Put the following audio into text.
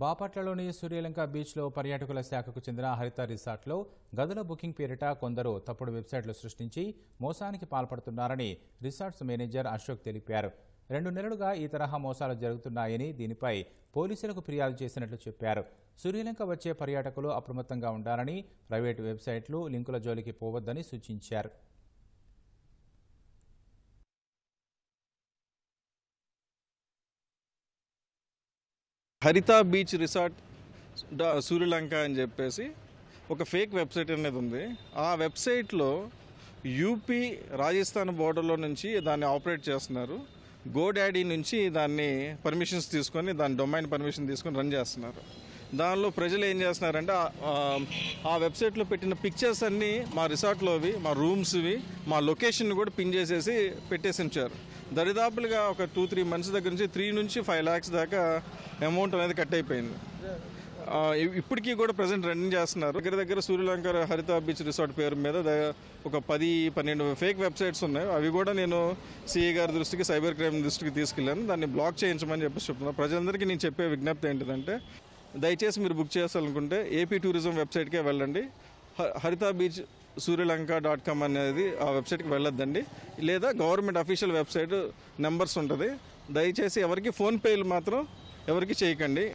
బాపట్లలోని సూర్యలంక బీచ్లో పర్యాటకుల శాఖకు చెందిన హరిత రిసార్ట్లో గదుల బుకింగ్ పేరిట కొందరు తప్పుడు వెబ్సైట్లు సృష్టించి మోసానికి పాల్పడుతున్నారని రిసార్ట్స్ మేనేజర్ అశోక్ తెలిపారు. రెండు నెలలుగా ఈ తరహా మోసాలు జరుగుతున్నాయని దీనిపై పోలీసులకు ఫిర్యాదు చేసినట్లు చెప్పారు. సూర్యలంక వచ్చే పర్యాటకులు అప్రమత్తంగా ఉండాలని ప్రైవేటు వెబ్సైట్లు లింకుల జోలికి పోవద్దని సూచించారు. హరిత బీచ్ రిసార్ట్ సూర్యలంక అని చెప్పేసి ఒక ఫేక్ వెబ్సైట్ అనేది ఉంది. ఆ వెబ్సైట్లో యూపీ రాజస్థాన్ బోర్డర్లో నుంచి దాన్ని ఆపరేట్ చేస్తున్నారు. గో డాడీ నుంచి దాన్ని పర్మిషన్స్ తీసుకొని దాని డొమైన్ పర్మిషన్ తీసుకొని రన్ చేస్తున్నారు. దానిలో ప్రజలు ఏం చేస్తున్నారంటే ఆ- వెబ్సైట్లో పెట్టిన పిక్చర్స్ అన్నీ మా రిసార్ట్లోవి మా రూమ్స్వి మా లొకేషన్ కూడా పిన్ చేసేసి పెట్టేసి ఉంచారు. దరిదాపులుగా ఒక టూ త్రీ మంత్స్ దగ్గర నుంచి త్రీ నుంచి ఫైవ్ ల్యాక్స్ దాకా అమౌంట్ అనేది కట్ అయిపోయింది. ఇప్పటికీ కూడా ప్రజెంట్ రన్నింగ్ చేస్తున్నారు. దగ్గర దగ్గర సూర్యలంక హరిత బీచ్ రిసార్ట్ పేరు మీద ఒక పది పన్నెండు ఫేక్ వెబ్సైట్స్ ఉన్నాయి. అవి కూడా నేను సిఐ గారి దృష్టికి సైబర్ క్రైమ్ దృష్టికి తీసుకెళ్ళాను. దాన్ని బ్లాక్ చేయించమని చెప్పేసి చెప్తున్నాను ప్రజలందరికీ నేను చెప్పే విజ్ఞప్తి ఏంటిదంటే దయచేసి మీరు బుక్ చేయాలనుకుంటే ఏపీ టూరిజం వెబ్సైట్కే వెళ్ళండి. హ- Haritha beach Suryalanka dot com అనేది ఆ వెబ్సైట్కి వెళ్ళొద్దండి. లేదా గవర్నమెంట్ అఫీషియల్ వెబ్సైట్ నెంబర్స్ ఉంటుంది. దయచేసి ఎవరికి ఫోన్పేలు మాత్రం ఎవరికి చేయకండి.